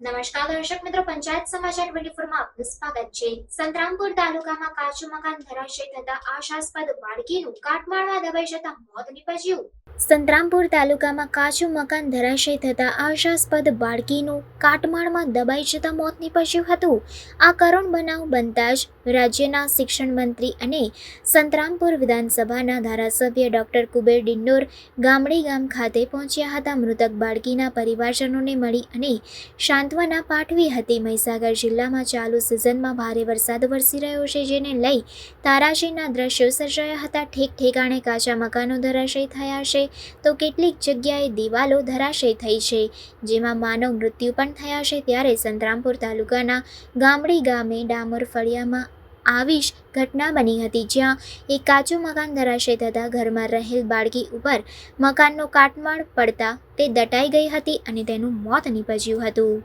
નમસ્કાર દર્શક મિત્રો, પંચાયત સમાચાર ટ્વેન્ટી ફોરમાં આપનું સ્વાગત છે. સંતરામપુર તાલુકામાં કાચું મકાન ધરાશય થતા આશાસ્પદ બાળકીનું કાટમાળમાં દબાઈ જતા મોત નીપજ્યું. સંતરામપુર તાલુકામાં કાચું મકાન ધરાશય થતાં આશાસ્પદ બાળકીનું કાટમાળમાં દબાઈ જતા મોત નિપજ્યું હતું. આ કરુણ બનાવ બનતા જ રાજ્યના શિક્ષણ મંત્રી અને સંતરામપુર વિધાનસભાના ધારાસભ્ય ડોક્ટર કુબેર ડિંડોર ગામડી ગામ ખાતે પહોંચ્યા હતા. મૃતક બાળકીના પરિવારજનોને મળી અને સાંત્વના પાઠવી હતી. મહીસાગર જિલ્લામાં ચાલુ સિઝનમાં ભારે વરસાદ વરસી રહ્યો છે, જેને લઈ તારાશયના દ્રશ્યો સર્જાયા હતા. ઠેક ઠેકાણે કાચા મકાનો ધરાશય થયા છે. તો કેટલીક જગ્યાએ દિવાલો ધરાશય થઈ છે. જેમાં માનવ મૃત્યુ પણ થયા છે ત્યારે સંતરામપુર તાલુકાના ગામડી ગામે ડામર ફળિયામાં આવી જ ઘટના બની હતી, જ્યાં એક કાચું મકાન ધરાશય થતાં ઘરમાં રહેલ બાળકી ઉપર મકાનનો કાટમાળ પડતા તે દટાઈ ગઈ હતી અને તેનું મોત નીપજ્યું હતું.